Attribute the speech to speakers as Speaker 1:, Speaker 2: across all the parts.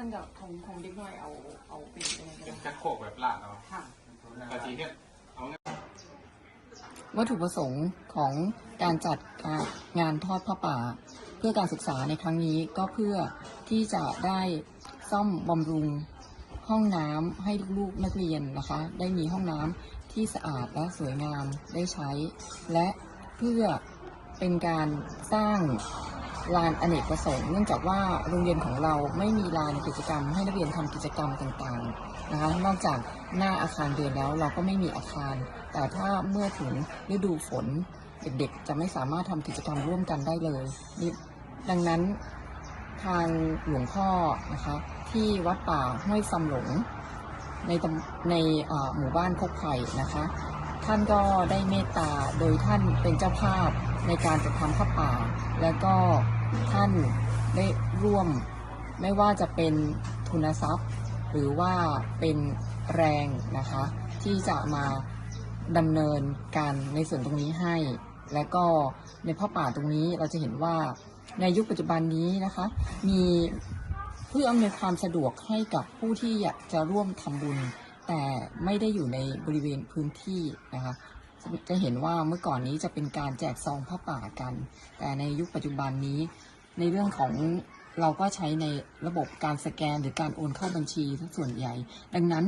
Speaker 1: านกับของของเด็กน้อยเอาเอาเป็นอะไรก็
Speaker 2: เป็น
Speaker 1: ได้
Speaker 2: ชักโครกแบบลาดเอา
Speaker 1: ค่ะ
Speaker 2: กะทิเนี่ยเอาเงี้ย
Speaker 3: วัตถุประสงค์ของการจัดการงานทอดผ้าป่า เพื่อการศึกษาในครั้งนี้ก็เพื่อที่จะได้ซ่อมบำรุงห้องน้ำให้ลูกๆนักเรียนนะคะ ได้มีห้องน้ำที่สะอาดและสวยงามได้ใช้ และเพื่อเป็นการสร้าง ลานอเนกประสงค์เนื่องจากว่าโรงเรียนของเราไม่มีลานกิจกรรม ให้นักเรียนทำกิจกรรมต่างๆนะคะนอกจากหน้าอาคารเรียนแล้วเราก็ไม่มีอาคาร แต่ถ้าเมื่อถึงฤดูฝนเด็กๆ จะไม่สามารถทำกิจกรรมร่วมกันได้เลยดังนั้นทางหลวงพ่อนะคะที่วัดป่าห้วยซำหลงในในหมู่บ้านคกไผ่นะคะ ท่านก็ได้เมตตาโดยท่านเป็นเจ้าภาพ ในการจัดทำผ้าป่า แล้วก็ท่านได้ร่วมไม่ว่าจะเป็นทุนทรัพย์ หรือว่าเป็นแรงนะคะ ที่จะมาดำเนินการในส่วนตรงนี้ให้ และก็ในผ้าป่าตรงนี้เราจะเห็นว่าในยุคปัจจุบันนี้นะคะ มีเพื่ออำนวยความสะดวกให้กับผู้ที่อยากจะร่วมทำบุญ แต่ไม่ได้อยู่ในบริเวณพื้นที่นะคะ จะเห็นว่าเมื่อก่อนนี้จะเป็นการแจกซองผ้าป่ากัน แต่ในยุคปัจจุบันนี้ ในเรื่องของเราก็ใช้ในระบบการสแกนหรือการโอนเข้าบัญชีทั้งส่วนใหญ่ ดังนั้น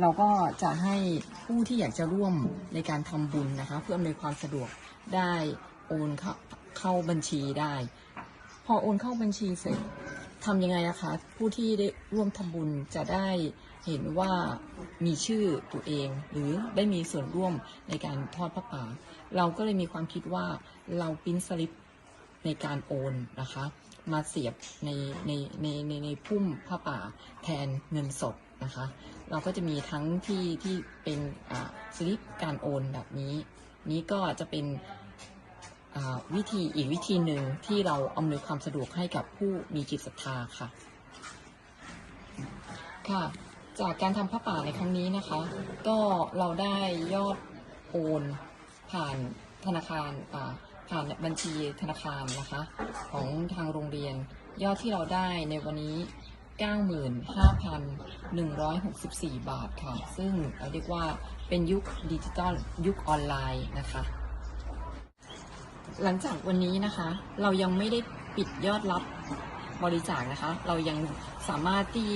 Speaker 3: เราก็จะให้ผู้ที่อยากจะร่วมในการทำบุญนะคะ เพื่ออำนวยความสะดวกได้โอนเข้าเข้าบัญชีได้ พอโอนเข้าบัญชีเสร็จ ทำยังไงอะคะ ผู้ที่ได้ร่วมทำบุญจะได้เห็นว่ามีชื่อตัวเอง หรือได้มีส่วนร่วมในการทอดพระป่า เราก็เลยมีความคิดว่าเราปิ้นสลิปในการโอนนะคะ มาเสียบในในในในในพุ่มผ้าป่าแทนเงินสดนะคะ เราก็จะมีทั้งที่ที่เป็นสลิปการโอนแบบนี้ นี้ก็จะเป็น วิธีอีกวิธีหนึ่งที่เราอำนวยความสะดวกให้กับผู้มีจิตศรัทธาค่ะ ค่ะ จากการทำผ้าป่าในครั้งนี้นะคะ ก็เราได้ยอดโอนผ่านธนาคารผ่านบัญชีธนาคารนะคะ ของทางโรงเรียน ยอดที่เราได้ในวันนี้ 95,164 บาทค่ะ ซึ่งเราเรียกว่าเป็นยุคดิจิตอลยุคออนไลน์นะคะ หลังจากวันนี้นะคะ เรายังไม่ได้ปิดยอดรับบริจาคนะคะ เรายังสามารถที่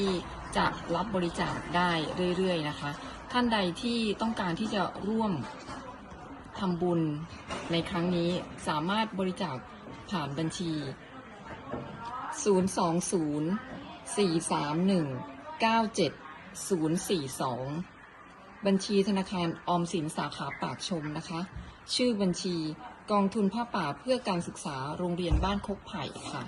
Speaker 3: จะรับบริจาคได้เรื่อยๆนะคะ ท่านใดที่ต้องการที่จะร่วมทำบุญในครั้งนี้สามารถบริจาคผ่านบัญชี 020 431 97042 บัญชีธนาคารออมสินสาขาปากชมนะคะ ชื่อบัญชี กองทุนผ้าป่าเพื่อการศึกษาโรงเรียนบ้านคกไผ่ค่ะ